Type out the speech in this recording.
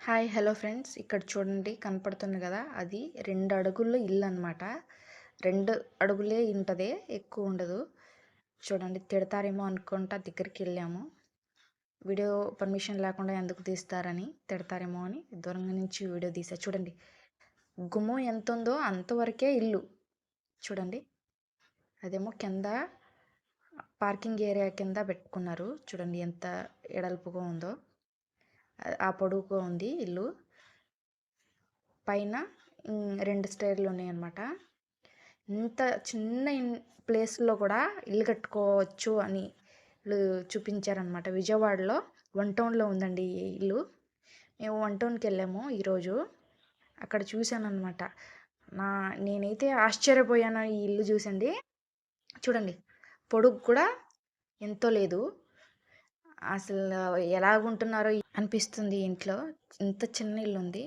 Hi hello friends. ఇక్కడ చూడండి కనపడుతుంది కదా? అది రెండు అడుగుల్లో ఇల్లు అనమాట రెండు అడుగులే ఉంటుంది ఎక్కువ ఉండదు. చూడండి తిడతారేమో అనుకుంటా దగ్గరికి వెళ్ళాము. వీడియో పర్మిషన్ లేకుండా ఎందుకు తీస్తారని తిడతారేమో అని దూరంగా నుంచి వీడియో తీసా. చూడండి గుమ్మం ఎంత ఉందో అంతవరకే ఇల్లు. చూడండి అదేమో కింద పార్కింగ్ ఏరియా కింద పెట్టుకున్నారు. చూడండి ఎంత ఎడల్పుగా ఉందో. ఆ పొడుగుగా ఉంది ఇల్లు. పైన రెండు స్టైర్లు ఉన్నాయి అన్నమాట ఇంత చిన్న ప్లేస్లో కూడా ఇల్లు కట్టుకోవచ్చు అని చూపించారనమాట విజయవాడలో వన్ టౌన్లో ఉందండి ఈ ఇల్లు. మేము వన్ టౌన్కి వెళ్ళాము ఈరోజు. అక్కడ చూశాను నా నేనైతే ఆశ్చర్యపోయాను ఈ ఇల్లు చూసండి. చూడండి పొడుగు కూడా ఎంతో లేదు. అసలు ఎలాగుంటున్నారో అనిపిస్తుంది ఇంట్లో. ఇంత చిన్న ఇల్లు ఉంది